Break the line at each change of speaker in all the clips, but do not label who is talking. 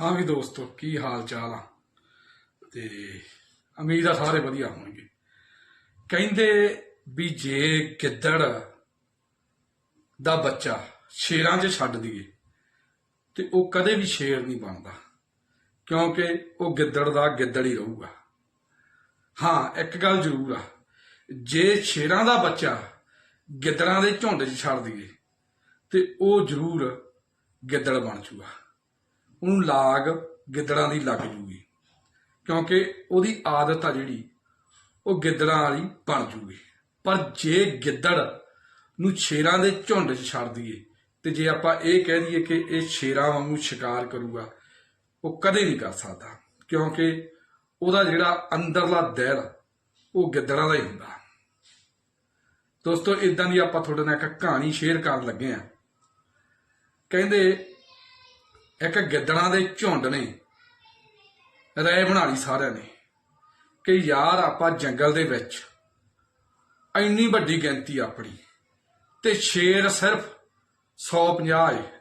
ਹਾਂ ਵੀ ਦੋਸਤੋ, ਕੀ ਹਾਲ ਚਾਲ ਆ? ਤੇ ਉਮੀਦ ਆ ਸਾਰੇ ਵਧੀਆ ਹੋਣਗੇ। ਕਹਿੰਦੇ ਵੀ ਜੇ ਗਿੱਦੜ ਦਾ ਬੱਚਾ ਸ਼ੇਰਾਂ 'ਚ ਛੱਡ ਦਈਏ, ਤੇ ਉਹ ਕਦੇ ਵੀ ਸ਼ੇਰ ਨਹੀਂ ਬਣਦਾ, ਕਿਉਂਕਿ ਉਹ ਗਿੱਦੜ ਦਾ ਗਿੱਦੜ ਹੀ ਰਹੂਗਾ। ਹਾਂ, ਇੱਕ ਗੱਲ ਜ਼ਰੂਰ ਆ, ਜੇ ਸ਼ੇਰਾਂ ਦਾ ਬੱਚਾ ਗਿੱਦੜਾਂ ਦੇ ਝੁੰਡ 'ਚ ਛੱਡ ਦਈਏ, ਤੇ ਉਹ ਜ਼ਰੂਰ ਗਿੱਦੜ ਬਣ ਜੂਗਾ। ਉਹਨੂੰ ਲਾਗ ਗਿੱਦੜਾਂ ਦੀ ਲੱਗ ਜੂਗੀ। ਕਿਉਂਕਿ ਉਹਦੀ ਆਦਤ ਆ ਜਿਹੜੀ, ਉਹ ਗਿੱਦੜਾਂ ਵਾਲੀ ਬਣ ਜੂਗੀ। ਪਰ ਜੇ ਗਿੱਦੜ ਨੂੰ ਸ਼ੇਰਾਂ ਦੇ ਝੁੰਡ 'ਚ ਛੱਡ ਦਈਏ, ਤੇ ਜੇ ਆਪਾਂ ਇਹ ਕਹਿ ਦਈਏ ਕਿ ਇਹ ਸ਼ੇਰਾਂ ਵਾਂਗੂ ਸ਼ਿਕਾਰ ਕਰੂਗਾ, ਉਹ ਕਦੇ ਨਹੀਂ ਕਰ ਸਕਦਾ। ਕਿਉਂਕਿ ਉਹਦਾ ਜਿਹੜਾ ਅੰਦਰਲਾ ਦਿਲ ਉਹ ਗਿੱਦੜਾਂ ਦਾ ਹੀ ਹੁੰਦਾ। ਦੋਸਤੋ ਇਦਾਂ ਦੀ ਆਪਾਂ ਤੁਹਾਡੇ ਨਾਲ ਇੱਕ ਕਹਾਣੀ ਸ਼ੇਅਰ ਕਰਨ ਲੱਗੇ ਆ ਕਹਿੰਦੇ ਇੱਕ ਗਿੱਦੜਾਂ ਦੇ ਝੁੰਡ ਨੇ। ਰਾਏ ਬਣਾ ਲਈ ਸਾਰਿਆਂ ਨੇ ਕਿ ਯਾਰ ਆਪਾਂ ਜੰਗਲ ਦੇ ਵਿੱਚ ਇੰਨੀ ਵੱਡੀ ਗਿਣਤੀ ਆਪਣੀ ਤੇ ਸ਼ੇਰ ਸਿਰਫ 150 ਹੈ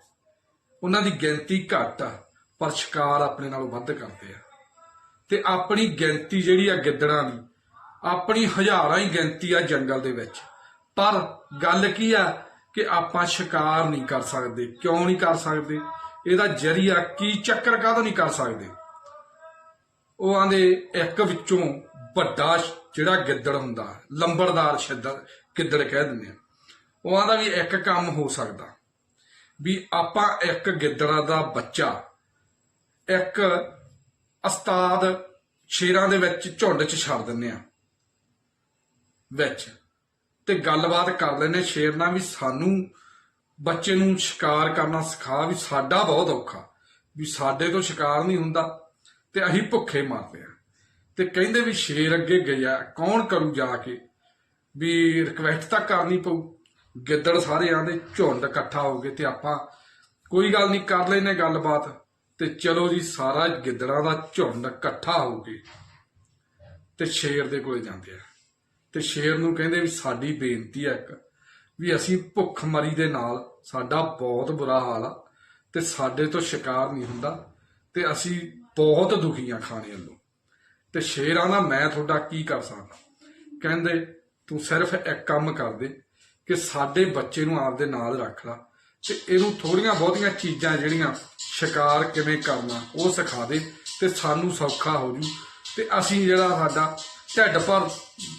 ਉਹਨਾਂ ਦੀ ਗਿਣਤੀ ਘੱਟ ਆ, ਪਰ ਸ਼ਿਕਾਰ ਆਪਣੇ ਨਾਲੋਂ ਵੱਧ ਕਰਦੇ ਆ। ਤੇ ਆਪਣੀ ਗਿਣਤੀ ਜਿਹੜੀ ਆ ਗਿੱਦੜਾਂ ਦੀ, ਆਪਣੀ ਹਜ਼ਾਰਾਂ ਹੀ ਗਿਣਤੀ ਆ ਜੰਗਲ ਦੇ ਵਿੱਚ। ਪਰ ਗੱਲ ਕੀ ਆ ਕਿ ਆਪਾਂ ਸ਼ਿਕਾਰ ਨਹੀਂ ਕਰ ਸਕਦੇ, ਕਿਉਂ ਨਹੀਂ ਕਰ ਸਕਦੇ? ਇਹਦਾ ਜਰੀਆ ਕੀ ਚੱਕਰ ਕਾਹਦੋਂ ਨਹੀਂ ਕਰ ਸਕਦੇ? ਉਹ ਆਂਦੇ, ਇੱਕ ਵਿੱਚੋਂ ਵੱਡਾ ਜਿਹੜਾ ਗਿੱਦੜ ਹੁੰਦਾ, ਲੰਬੜਦਾਰ ਛੱਦੜ ਗਿੱਦੜ ਕਹਿ ਦਿੰਦੇ ਆ। ਉਹ ਆਂਦਾ ਵੀ ਇੱਕ ਕੰਮ ਹੋ ਸਕਦਾ, ਵੀ ਆਪਾਂ ਇੱਕ ਗਿੱਦੜਾ ਦਾ ਬੱਚਾ, ਇੱਕ ਉਸਤਾਦ ਸ਼ੇਰਾਂ ਦੇ ਵਿੱਚ ਝੁੰਡ 'ਚ ਛੱਡ ਦਿੰਨੇ ਆ, ਵਿੱਚ, ਤੇ ਗੱਲਬਾਤ ਕਰ ਲੈਨੇ ਸ਼ੇਰ ਨਾਲ ਵੀ ਸਾਨੂੰ ਬੱਚੇ ਨੂੰ ਸ਼ਿਕਾਰ ਕਰਨਾ ਸਿਖਾ ਵੀ ਸਾਡਾ ਬਹੁਤ ਔਖਾ, ਵੀ ਸਾਡੇ ਤੋਂ ਸ਼ਿਕਾਰ ਨਹੀਂ ਹੁੰਦਾ ਤੇ ਅਸੀਂ ਭੁੱਖੇ ਮਰਦੇ ਆ ਤੇ ਕਹਿੰਦੇ ਵੀ ਸ਼ੇਰ ਅੱਗੇ ਗਿਆ, ਕੌਣ ਕਰੂ ਜਾ ਕੇ? ਵੀ ਰਿਕਵੈਸਟ ਤਾਂ ਕਰਨੀ ਪਊ। ਗਿੱਦੜ ਸਾਰੇ ਆਂਦੇ ਝੁੰਡ ਇਕੱਠਾ ਹੋ ਗਏ ਤੇ ਆਪਾਂ ਕੋਈ ਗੱਲ ਨਹੀਂ, ਕਰ ਲੈਨੇ ਗੱਲਬਾਤ ਤੇ ਚਲੋ ਜੀ, ਸਾਰਾ ਗਿੱਦੜਾਂ ਦਾ ਝੁੰਡ ਇਕੱਠਾ ਹੋ ਕੇ ਤੇ ਸ਼ੇਰ ਦੇ ਕੋਲੇ ਜਾਂਦੇ ਆ। ਤੇ ਸ਼ੇਰ ਨੂੰ ਕਹਿੰਦੇ ਵੀ ਸਾਡੀ ਬੇਨਤੀ ਹੈ ਇੱਕ ਵੀ ਅਸੀਂ ਭੁੱਖ ਮਰੀ ਦੇ ਨਾਲ ਸਾਡਾ ਬਹੁਤ ਬੁਰਾ ਹਾਲ ਆ ਤੇ ਸਾਡੇ ਤੋਂ ਸ਼ਿਕਾਰ ਨਹੀਂ ਹੁੰਦਾ ਤੇ ਅਸੀਂ ਬਹੁਤ ਦੁਖੀ ਆ ਖਾਣੇ ਵੱਲੋਂ। ਤੇ ਸ਼ੇਰਾਂ ਦਾ ਮੈਂ ਤੁਹਾਡਾ ਕੀ ਕਰ ਸਕਦਾ? ਕਹਿੰਦੇ, ਤੂੰ ਸਿਰਫ ਇੱਕ ਕੰਮ ਕਰ ਦੇ ਕਿ ਸਾਡੇ ਬੱਚੇ ਨੂੰ ਆਪਦੇ ਨਾਲ ਰੱਖ ਲੈ ਤੇ ਇਹਨੂੰ ਥੋੜੀਆਂ ਬਹੁਤੀਆਂ ਚੀਜ਼ਾਂ ਜਿਹੜੀਆਂ ਸ਼ਿਕਾਰ ਕਿਵੇਂ ਕਰਨਾ, ਉਹ ਸਿਖਾ ਦੇ ਤੇ ਸਾਨੂੰ ਸੌਖਾ ਹੋ ਜੂ ਤੇ ਅਸੀਂ ਜਿਹੜਾ ਸਾਡਾ ਢਿੱਡ ਭਰ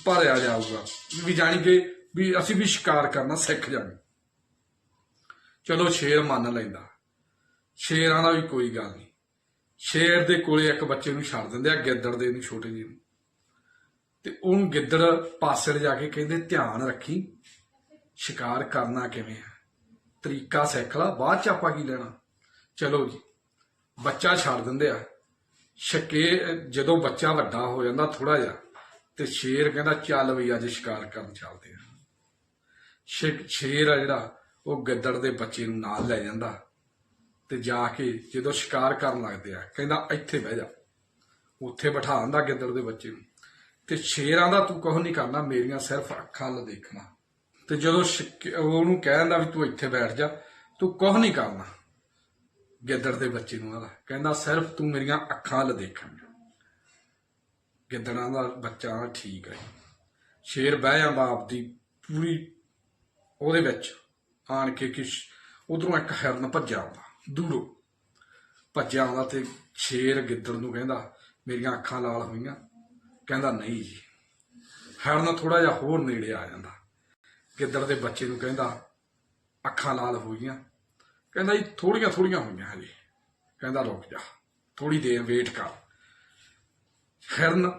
ਭਰਿਆ ਜਾਊਗਾ। ਵੀ ਜਾਣੀ ਕਿ ਵੀ ਅਸੀਂ ਵੀ ਸ਼ਿਕਾਰ ਕਰਨਾ ਸਿੱਖ ਜਾਵਾਂਗੇ ਚਲੋ ਸ਼ੇਰ ਮੰਨ ਲੈਂਦਾ। ਸ਼ੇਰਾਂ ਦਾ ਵੀ ਕੋਈ ਗੱਲ ਨਹੀਂ। ਸ਼ੇਰ ਦੇ ਕੋਲੇ ਇੱਕ ਬੱਚੇ ਨੂੰ ਛੱਡ ਦਿੰਦੇ ਆ, ਗਿੱਦੜ ਦੇ ਨੂੰ, ਛੋਟੇ ਜਿਹੇ ਨੂੰ। ਤੇ ਉਹਨੂੰ ਗਿੱਦੜ ਪਾਸੇ ਜਾ ਕੇ ਕਹਿੰਦੇ, ਧਿਆਨ ਰੱਖੀ, ਸ਼ਿਕਾਰ ਕਰਨਾ ਕਿਵੇਂ ਹੈ ਤਰੀਕਾ ਸਿੱਖ ਲਾ, ਬਾਅਦ ਚ ਆਪਾਂ ਕੀ ਲੈਣਾ? ਚਲੋ ਜੀ, ਬੱਚਾ ਛੱਡ ਦਿੰਦੇ ਆ। ਸ਼ਕੇ ਜਦੋਂ ਬੱਚਾ ਵੱਡਾ ਹੋ ਜਾਂਦਾ ਥੋੜਾ ਜਿਹਾ, ਤੇ ਸ਼ੇਰ ਕਹਿੰਦਾ, ਚੱਲ ਵੀ ਅੱਜ ਸ਼ਿਕਾਰ ਕਰਨ ਚੱਲਦੇ ਆ। ਸ਼ੇਰ ਆ ਜਿਹੜਾ, ਉਹ ਗਿੱਦੜ ਦੇ ਬੱਚੇ ਨੂੰ ਨਾਲ ਲੈ ਜਾਂਦਾ ਤੇ ਜਾ ਕੇ ਜਦੋਂ ਸ਼ਿਕਾਰ ਕਰਨ ਲੱਗਦੇ ਆ, ਕਹਿੰਦਾ ਇੱਥੇ ਬਹਿ ਜਾ। ਉੱਥੇ ਬਿਠਾ ਦਿੰਦਾ ਗਿੱਦੜ ਦੇ ਬੱਚੇ ਨੂੰ। ਤੇ ਸ਼ੇਰਾਂ ਦਾ ਤੂੰ ਕੁਝ ਨਹੀਂ ਕਰਨਾ, ਮੇਰੀਆਂ ਸਿਰਫ ਅੱਖਾਂ ਲ ਦੇਖਣਾ। ਤੇ ਜਦੋਂ ਉਹਨੂੰ ਕਹਿ ਦਿੰਦਾ ਵੀ ਤੂੰ ਇੱਥੇ ਬੈਠ ਜਾ, ਤੂੰ ਕੁਝ ਨਹੀਂ ਕਰਨਾ। ਗਿੱਦੜ ਦੇ ਬੱਚੇ ਨੂੰ ਆਦਾ ਕਹਿੰਦਾ ਸਿਰਫ ਤੂੰ ਮੇਰੀਆਂ ਅੱਖਾਂ ਲ ਦੇਖਣਾ ਗਿੱਦੜਾਂ ਦਾ ਬੱਚਾ ਠੀਕ ਹੈ ਸ਼ੇਰ ਬਹਿ ਜਾਂਦਾ ਆਪਦੀ ਪੂਰੀ ਉਹਦੇ ਵਿੱਚ ਆਣ ਕੇ ਕਿ ਉਧਰੋਂ ਇੱਕ ਹਿਰਨ ਭੱਜਿਆ ਆਉਂਦਾ, ਦੂਰੋਂ। ਭੱਜਿਆ ਆਉਂਦਾ ਤੇ ਸ਼ੇਰ ਗਿੱਦੜ ਨੂੰ ਕਹਿੰਦਾ, ਮੇਰੀਆਂ ਅੱਖਾਂ ਲਾਲ ਹੋਈਆਂ। ਕਹਿੰਦਾ, ਨਹੀਂ ਜੀ। ਹਿਰਨ ਥੋੜਾ ਜਿਹਾ ਹੋਰ ਨੇੜੇ ਆ ਜਾਂਦਾ। ਗਿੱਦੜ ਦੇ ਬੱਚੇ ਨੂੰ ਕਹਿੰਦਾ, ਅੱਖਾਂ ਲਾਲ ਹੋਈਆਂ। ਕਹਿੰਦਾ ਜੀ ਥੋੜੀਆਂ ਥੋੜੀਆਂ ਹੋਈਆਂ ਹਜੇ। ਕਹਿੰਦਾ, ਰੁਕ ਜਾ ਥੋੜੀ ਦੇਰ ਵੇਟ ਕਰ। ਹਿਰਨ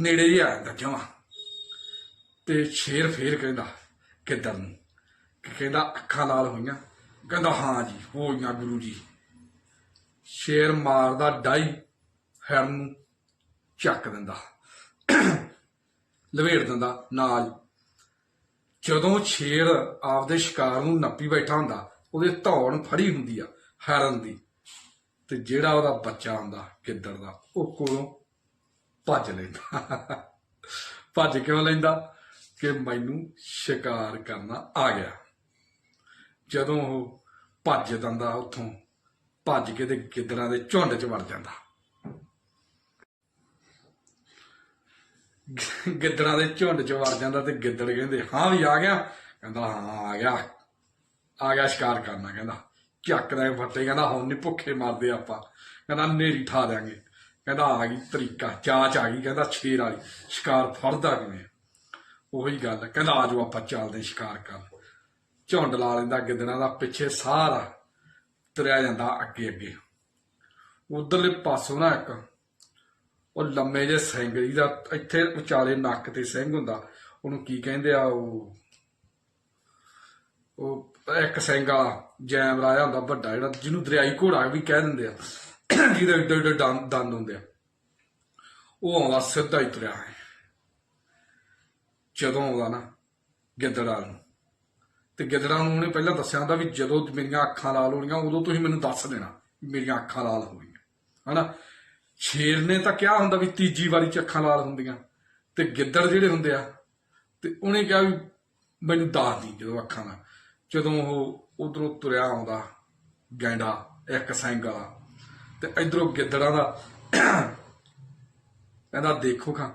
ਨੇੜੇ ਹੀ ਆ ਜਾਂਦਾ ਜਮਾ। ਤੇ ਸ਼ੇਰ ਫੇਰ ਕਹਿੰਦਾ ਕਿੱਧਰ ਨੂੰ? ਕਹਿੰਦਾ ਅੱਖਾਂ ਲਾਲ ਹੋਈਆਂ। ਕਹਿੰਦਾ, ਹਾਂ ਜੀ ਹੋਈਆਂ ਗੁਰੂ ਜੀ। ਸ਼ੇਰ ਮਾਰਦਾ ਡਾਈ ਹਿਰਨ ਨੂੰ ਚੱਕ ਦਿੰਦਾ। ਲਵੇੜ ਦਿੰਦਾ ਨਾਲ। ਜਦੋਂ ਸ਼ੇਰ ਆਪਦੇ ਸ਼ਿਕਾਰ ਨੂੰ ਨੱਪੀ ਬੈਠਾ ਹੁੰਦਾ, ਉਹਦੇ ਧੌਣ ਫੜੀ ਹੁੰਦੀ ਆ ਹਿਰਨ ਦੀ। ਤੇ ਜਿਹੜਾ ਉਹਦਾ ਬੱਚਾ ਹੁੰਦਾ ਕਿੱਦੜ ਦਾ, ਉਹ ਕੋਲੋਂ ਭੱਜ ਲੈਂਦਾ। ਭੱਜ ਕਿਉਂ ਲੈਂਦਾ? ਕਿ ਮੈਨੂੰ ਸ਼ਿਕਾਰ ਕਰਨਾ ਆ ਗਿਆ। ਜਦੋਂ ਉਹ ਭੱਜ ਦੰਦਾ ਉੱਥੋਂ, ਭੱਜ ਕੇ ਤੇ ਗਿੱਦੜਾਂ ਦੇ ਝੁੰਡ 'ਚ ਵੜ ਜਾਂਦਾ। ਗਿੱਦੜਾਂ ਦੇ ਝੁੰਡ 'ਚ ਵੜ ਜਾਂਦਾ ਤੇ ਗਿੱਦੜ ਕਹਿੰਦੇ, ਹਾਂ ਵੀ ਆ ਗਿਆ। ਕਹਿੰਦਾ, ਹਾਂ, ਆ ਗਿਆ। ਆ ਗਿਆ ਸ਼ਿਕਾਰ ਕਰਨਾ ਕਹਿੰਦਾ। ਚੱਕਦਾ ਫੱਟੇ, ਕਹਿੰਦਾ, ਹੁਣ ਨਹੀਂ ਭੁੱਖੇ ਮਰਦੇ ਆਪਾਂ। ਕਹਿੰਦਾ ਨੇਰੀ ਠਾ ਦਿਆਂਗੇ। ਕਹਿੰਦਾ, ਆ ਗਈ ਤਰੀਕਾ। ਚਾਚ ਆ ਗਈ, ਕਹਿੰਦਾ, ਛੇਰ ਵਾਲੀ। ਸ਼ਿਕਾਰ ਫੜਦਾ ਕਿਵੇਂ ਉਹੀ ਗੱਲ ਹੈ ਕਹਿੰਦਾ ਆਜੋ ਆਪਾਂ ਚੱਲਦੇ ਸ਼ਿਕਾਰ ਕਰਨ। ਝੁੰਡ ਲਾ ਲੈਂਦਾ ਗਿੱਦੜਾਂ ਦਾ ਪਿੱਛੇ ਸਾਰਾ ਤੁਰਿਆ ਜਾਂਦਾ ਅੱਗੇ ਅੱਗੇ। ਉਧਰਲੇ ਪਾਸੋਂ ਨਾ ਇੱਕ, ਉਹ ਲੰਮੇ ਜੇ ਸਿੰਘ ਜਿਹਦਾ ਇੱਥੇ ਉਚਾਲੇ ਨੱਕ ਤੇ ਸਿੰਘ ਹੁੰਦਾ, ਉਹਨੂੰ ਕੀ ਕਹਿੰਦੇ ਆ ਉਹ? ਉਹ ਇੱਕ ਸਿੰਘ ਵਾਲਾ, ਜੈਮ ਰਾਇਆ ਹੁੰਦਾ ਵੱਡਾ ਜਿਹੜਾ, ਜਿਹਨੂੰ ਦਰਿਆਈ ਘੋੜਾ ਵੀ ਕਹਿ ਦਿੰਦੇ ਆ, ਜਿਹਦੇ ਏਡੇ ਏਡੇ ਦੰਦ ਦੰਦ ਹੁੰਦੇ ਆ। ਉਹ ਆਉਂਦਾ ਸਿੱਧਾ ਹੀ ਤੁਰਿਆ ਹੈ ਜਦੋਂ ਆਉਂਦਾ ਨਾ ਗਿੱਦੜਾਂ ਨੂੰ। ਤੇ ਗਿੱਦੜਾਂ ਨੂੰ ਉਹਨੇ ਪਹਿਲਾਂ ਦੱਸਿਆ ਹੁੰਦਾ ਵੀ ਜਦੋਂ ਮੇਰੀਆਂ ਅੱਖਾਂ ਲਾਲ ਹੋਣੀਆਂ, ਉਦੋਂ ਤੁਸੀਂ ਮੈਨੂੰ ਦੱਸ ਦੇਣਾ ਮੇਰੀਆਂ ਅੱਖਾਂ ਲਾਲ ਹੋ ਗਈਆਂ। ਹਨਾ? ਸ਼ੇਰ ਨੇ ਤਾਂ ਕਿਹਾ ਹੁੰਦਾ ਵੀ ਤੀਜੀ ਵਾਰੀ ਚ ਅੱਖਾਂ ਲਾਲ ਹੁੰਦੀਆਂ। ਤੇ ਗਿੱਦੜ ਜਿਹੜੇ ਹੁੰਦੇ ਆ, ਤੇ ਉਹਨੇ ਕਿਹਾ ਵੀ ਮੈਨੂੰ ਦੱਸ ਦੀ ਜਦੋਂ ਅੱਖਾਂ ਨਾਲ। ਜਦੋਂ ਉਹ ਉਧਰੋਂ ਤੁਰਿਆ ਆਉਂਦਾ, ਗੈਂਡਾ, ਇੱਕ ਸਿੰਘ ਵਾਲਾ, ਤੇ ਇਧਰੋਂ ਗਿੱਦੜਾਂ ਦਾ ਕਹਿੰਦਾ, ਦੇਖੋ ਖਾਂ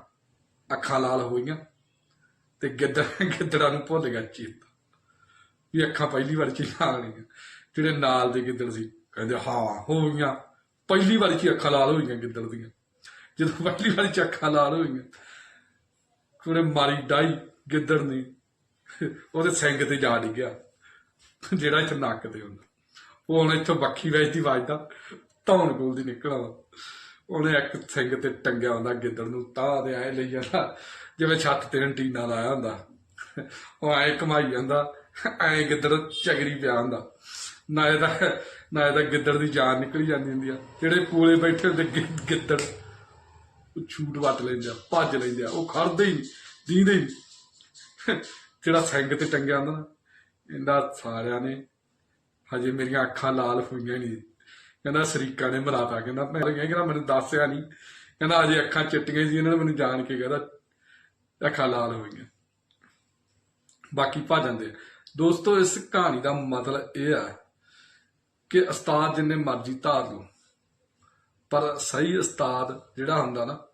ਅੱਖਾਂ ਲਾਲ ਹੋ ਗਈਆਂ। ਤੇ ਗਿੱਦੜ ਗਿੱਦੜਾਂ ਨੂੰ ਭੁੱਲ ਗਿਆ ਚੇਤਾ। ਵੀ ਅੱਖਾਂ ਪਹਿਲੀ ਵਾਰ ਚ ਹੀ ਜਿਹੜੇ ਨਾਲ ਦੇ ਗਿੱਦੜ ਸੀ, ਕਹਿੰਦੇ, ਹਾਂ, ਹੋ ਗਈਆਂ। ਪਹਿਲੀ ਵਾਰ ਚ ਅੱਖਾਂ ਲਾਲ ਹੋਈਆਂ ਗਿੱਦੜ ਦੀਆਂ। ਜਦੋਂ ਪਹਿਲੀ ਵਾਰ ਚ ਅੱਖਾਂ ਲਾਲ ਹੋਈਆਂ ਉਹਨੇ ਮਾਰੀ ਡਾਈ ਗਿੱਦੜ ਨੇ। ਉਹਦੇ ਸਿੰਘ ਤੇ ਜਾ ਡਿੱਗਿਆ। ਜਿਹੜਾ ਇੱਥੇ ਨੱਕ ਤੇ ਹੁੰਦਾ। ਉਹ ਹੁਣ ਇੱਥੋਂ ਬੱਖੀ ਵੇਚਦੀ ਵੱਜਦਾ। ਧੌਣ ਕੋਲ ਦੀ ਨਿਕਲ ਆਉਂਦਾ। ਉਹਨੇ ਇੱਕ ਸਿੰਗ ਤੇ ਟੰਗਿਆ ਹੁੰਦਾ, ਗਿੱਦੜ ਨੂੰ ਤਾਂ ਦੇ ਐ ਲਈ ਜਾਂਦਾ, ਜਿਵੇਂ ਛੱਤ ਤੇ ਅੰਟੀਨਾ ਲਾਇਆ ਹੁੰਦਾ। ਉਹ ਐ ਕਮਾਈ ਜਾਂਦਾ, ਐ ਗਿੱਦੜ ਚਗਰੀ ਪਿਆ ਹੁੰਦਾ। ਨਾ ਇਹਦਾ ਨਾ ਇਹਦਾ ਗਿੱਦੜ ਦੀ ਜਾਨ ਨਿਕਲੀ ਜਾਂਦੀ ਹੁੰਦੀ ਆ। ਜਿਹੜੇ ਕੋਲੇ ਬੈਠੇ ਹੁੰਦੇ ਗਿੱਦੜ, ਉਹ ਛੂਟ ਵੱਟ ਲੈਂਦੇ ਆ, ਭੱਜ ਲੈਂਦੇ ਆ, ਉਹ ਖੜਦੇ ਹੀ ਦੀਂਦੇ ਹੀ ਜਿਹੜਾ ਸਿੰਗ ਤੇ ਟੰਗਿਆ ਹੁੰਦਾ ਨਾ, ਇਹਦਾ ਸਾਰਿਆਂ ਨੇ, ਹਜੇ ਮੇਰੀਆਂ ਅੱਖਾਂ ਲਾਲ ਹੋਈਆਂ ਨਹੀਂ। ਕਹਿੰਦਾ ਸ਼ਰੀਕਾ ਨੇ ਮਰਾਤਾ, ਕਹਿੰਦਾ ਮੈਂ ਕਹਿੰਦਾ ਮੈਨੂੰ ਦੱਸਿਆ ਨਹੀਂ ਕਹਿੰਦਾ ਅਜੇ ਅੱਖਾਂ ਚਿੱਟੀਆਂ ਸੀ, ਇਹਨਾਂ ਨੇ ਮੈਨੂੰ ਜਾਣ ਕੇ ਕਹਿੰਦਾ ਅੱਖਾਂ ਲਾਲ ਹੋਈਆਂ ਬਾਕੀ ਭਾ ਦੇ ਦੋਸਤੋ, ਇਸ ਕਹਾਣੀ ਦਾ ਮਤਲਬ ਇਹ ਆ ਕਿ ਉਸਤਾਦ ਜਿੰਨੇ ਮਰਜ਼ੀ ਧਾਰ ਲਓ, ਪਰ ਸਹੀ ਉਸਤਾਦ ਜਿਹੜਾ ਹੁੰਦਾ ਨਾ,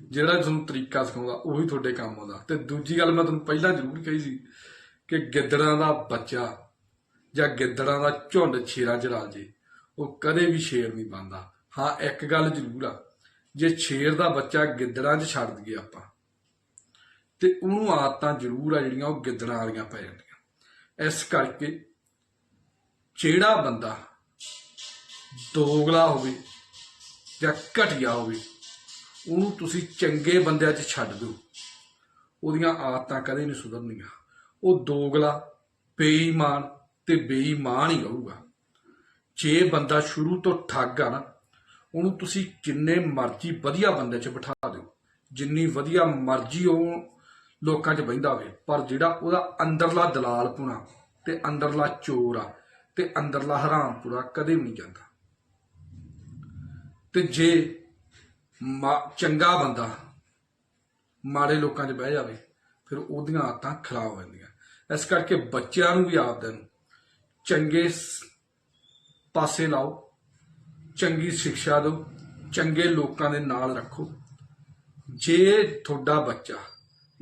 ਜਿਹੜਾ ਤੁਹਾਨੂੰ ਤਰੀਕਾ ਸਿਖਾਉਂਦਾ, ਉਹੀ ਤੁਹਾਡੇ ਕੰਮ ਆਉਂਦਾ। ਤੇ ਦੂਜੀ ਗੱਲ ਮੈਂ ਤੁਹਾਨੂੰ ਪਹਿਲਾਂ ਜ਼ਰੂਰ ਕਹੀ ਸੀ ਕਿ ਗਿੱਦੜਾਂ ਦਾ ਬੱਚਾ ਜਾਂ ਗਿੱਦੜਾਂ ਦਾ ਝੁੰਡ ਛੇਰਾਂ ਚ ਰਾਜੇ ਉਹ ਕਦੇ ਵੀ ਸ਼ੇਰ ਨਹੀਂ ਬਣਦਾ ਹਾਂ, ਇੱਕ ਗੱਲ ਜ਼ਰੂਰ ਆ। ਜੇ ਸ਼ੇਰ ਦਾ ਬੱਚਾ ਗਿੱਦੜਾਂ 'ਚ ਛੱਡ ਦਈਏ ਆਪਾਂ, ਤੇ ਉਹਨੂੰ ਆਦਤਾਂ ਜ਼ਰੂਰ ਆ ਜਿਹੜੀਆਂ ਉਹ ਗਿੱਦੜਾਂ ਵਾਲੀਆਂ ਪੈ ਜਾਂਦੀਆਂ। ਇਸ ਕਰਕੇ ਜਿਹੜਾ ਬੰਦਾ ਦੋਗਲਾ ਹੋਵੇ ਜਾਂ ਘਟਿਆ ਹੋਵੇ, ਉਹਨੂੰ ਤੁਸੀਂ ਚੰਗੇ ਬੰਦਿਆਂ 'ਚ ਛੱਡ ਦਿਓ। ਉਹਦੀਆਂ ਆਦਤਾਂ ਕਦੇ ਨਹੀਂ ਸੁਧਰਨੀਆਂ। ਉਹ ਦੋਗਲਾ, ਬੇਈਮਾਨ ਤੇ ਬੇਈਮਾਨ ਹੀ ਰਹੂਗਾ। ਜੇ ਬੰਦਾ ਸ਼ੁਰੂ ਤੋਂ ਠੱਗ ਆ ਨਾ, ਉਹਨੂੰ ਤੁਸੀਂ ਜਿੰਨੇ ਮਰਜ਼ੀ ਵਧੀਆ ਬੰਦੇ 'ਚ ਬਿਠਾ ਦਿਓ। ਜਿੰਨੀ ਵਧੀਆ ਮਰਜ਼ੀ ਉਹ ਲੋਕਾਂ 'ਚ ਬਹਿੰਦਾ ਹੋਵੇ, ਪਰ ਜਿਹੜਾ ਉਹਦਾ ਅੰਦਰਲਾ ਦਲਾਲ ਪੁਣਾ ਤੇ ਅੰਦਰਲਾ ਚੋਰ ਆ ਤੇ ਅੰਦਰਲਾ ਹਰਾਮਪੁਰਾ ਕਦੇ ਵੀ ਨਹੀਂ ਜਾਂਦਾ। ਤੇ ਜੇ ਮਾ- ਚੰਗਾ ਬੰਦਾ ਮਾੜੇ ਲੋਕਾਂ 'ਚ ਬਹਿ ਜਾਵੇ, ਫਿਰ ਉਹਦੀਆਂ ਆਦਤਾਂ ਖਰਾਬ ਹੋ ਜਾਂਦੀਆਂ। ਇਸ ਕਰਕੇ ਬੱਚਿਆਂ ਨੂੰ ਵੀ ਆਪਦੇ ਨੂੰ ਚੰਗੇ ਪਾਸੇ ਲਾਓ। ਚੰਗੀ ਸਿੱਖਿਆ ਦਿਓ। ਚੰਗੇ ਲੋਕਾਂ ਦੇ ਨਾਲ ਰੱਖੋ। ਜੇ ਤੁਹਾਡਾ ਬੱਚਾ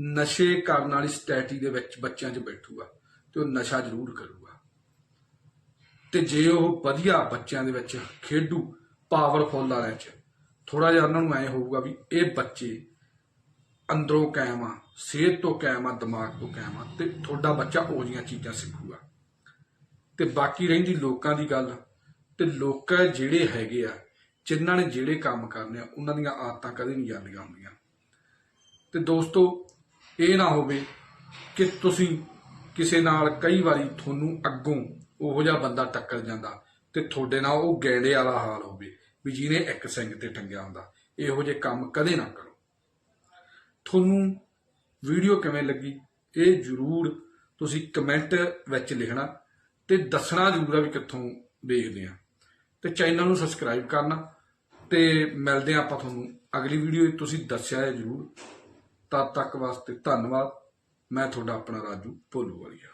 ਨਸ਼ੇ ਕਰਨ ਵਾਲੀ ਸਟੈਟੀ ਦੇ ਵਿੱਚ ਬੱਚਿਆਂ 'ਚ ਬੈਠੂਗਾ, ਤੇ ਉਹ ਨਸ਼ਾ ਜ਼ਰੂਰ ਕਰੂਗਾ। ਤੇ ਜੇ ਉਹ ਵਧੀਆ ਬੱਚਿਆਂ ਦੇ ਵਿੱਚ ਖੇਡੂ ਪਾਵਰਫੁੱਲ ਵਾਲਿਆਂ 'ਚ ਥੋੜਾ ਜਿਹਾ ਉਹਨਾਂ ਨੂੰ ਐ ਹੋਊਗਾ ਵੀ ਇਹ ਬੱਚੇ ਅੰਦਰੋਂ ਕਾਇਮ ਆ, ਸਿਹਤ ਤੋਂ ਕਾਇਮ ਆ, ਦਿਮਾਗ ਤੋਂ ਕਾਇਮ ਆ, ਤੇ ਤੁਹਾਡਾ ਬੱਚਾ ਉਹ ਜੀਆਂ ਚੀਜ਼ਾਂ ਸਿੱਖੂਗਾ। ਤੇ ਬਾਕੀ ਰਹਿੰਦੀ ਲੋਕਾਂ ਦੀ ਗੱਲ ਤੇ ਲੋਕ ਜਿਹੜੇ ਹੈਗੇ ਆ, ਜਿਨ੍ਹਾਂ ਨੇ ਜਿਹੜੇ ਕੰਮ ਕਰਨੇ ਆ, ਉਹਨਾਂ ਦੀਆਂ ਆਦਤਾਂ ਕਦੇ ਨਹੀਂ ਜਾਂਦੀਆਂ ਹੁੰਦੀਆਂ। ਤੇ ਦੋਸਤੋ, ਇਹ ਨਾ ਹੋਵੇ ਕਿ ਤੁਸੀਂ ਕਿਸੇ ਨਾਲ ਕਈ ਵਾਰੀ ਤੁਹਾਨੂੰ ਅੱਗੋਂ ਉਹੋ ਜਿਹਾ ਬੰਦਾ ਟੱਕਰ ਜਾਂਦਾ ਤੇ ਤੁਹਾਡੇ ਨਾਲ ਉਹ ਗੈਂਡੇ ਵਾਲਾ ਹਾਲ ਹੋਵੇ ਵੀ ਜਿਹਨੇ ਇੱਕ ਸਿੰਘ ਤੇ ਟੰਗਿਆ ਹੁੰਦਾ। ਇਹੋ ਜਿਹੇ ਕੰਮ ਕਦੇ ਨਾ ਕਰੋ। ਤੁਹਾਨੂੰ ਵੀਡੀਓ ਕਿਵੇਂ ਲੱਗੀ, ਇਹ ਜਰੂਰ ਤੁਸੀਂ ਕਮੈਂਟ ਵਿੱਚ ਲਿਖਣਾ ਤੇ ਦੱਸਣਾ ਜਰੂਰ ਆ ਵੀ ਕਿੱਥੋਂ ਦੇਖਦੇ ਆ। ਤੇ ਚੈਨਲ ਨੂੰ ਸਬਸਕ੍ਰਾਈਬ ਕਰਨਾ ਤੇ ਮਿਲਦੇ ਆ ਆਪਾਂ ਤੁਹਾਨੂੰ ਅਗਲੀ ਵੀਡੀਓ ਵਿੱਚ। ਤੁਸੀਂ ਦੱਸਿਆ ਹੈ ਜਰੂਰ। ਤਦ ਤੱਕ ਵਾਸਤੇ ਧੰਨਵਾਦ। ਮੈਂ ਤੁਹਾਡਾ ਆਪਣਾ ਰਾਜੂ ਭੋਲੂ ਵਾਲੀਆ